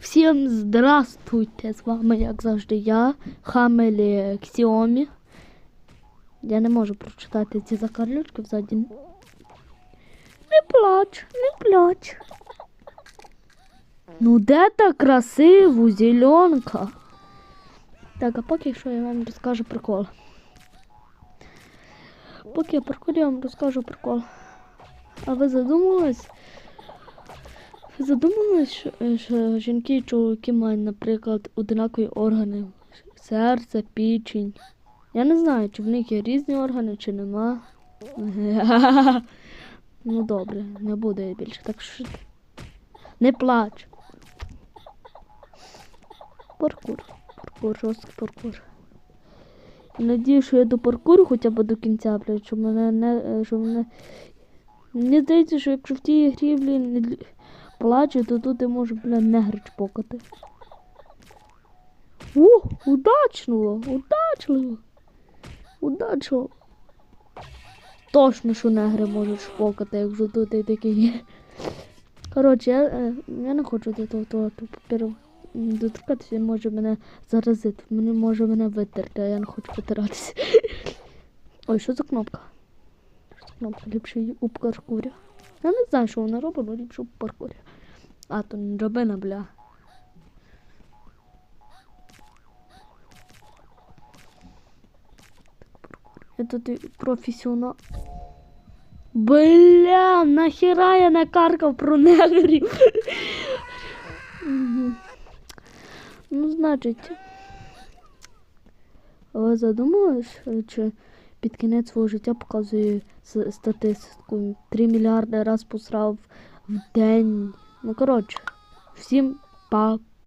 Всім здравствуйте! З вами, як завжди, я, Хамелі Ксіомі. Я не можу прочитати ці закарлючки взаді. Не плач, не плач. Ну де та красиву зеленка? Так, а поки що я вам розкажу прикол. Поки я прикол, я вам розкажу прикол. А ви задумались? Ви що, е, що жінки і чоловіки мають, наприклад, одинакові органи? Серце, печень. Я не знаю, чи в них є різні органи, чи нема. Ну добре, не буде більше. Так що не плач. Паркур. Паркур, жорсткий паркур. Надію, що я до паркуру хоча б до кінця, блядь, щоб мене не. е, Щоб мене... Мені здається, що якщо в тій грі, блін, плачу, то тут я можу, блін, негр чпокати. Ух, удачно, удачливо. Удачно. Точно, що негри можуть шпокати, якщо тут і такі є. Коротше, я, е, я не хочу до того, того паперу доторкатися, він може мене заразити, мені може мене витерти, а я не хочу витиратися. Ой, що за кнопка? Що за кнопка? Ліпше її. Я не знаю, що вона робить, але ліпше у паркурі. А, то не драбина, бля. Я тут і професіонал. Бля, нахера я накаркав про негрів. Ну, значить. Ви задумались, е, чи під кінець свого життя показує статистику? 3 мільярди раз посрав в день. Ну, коротше, всім па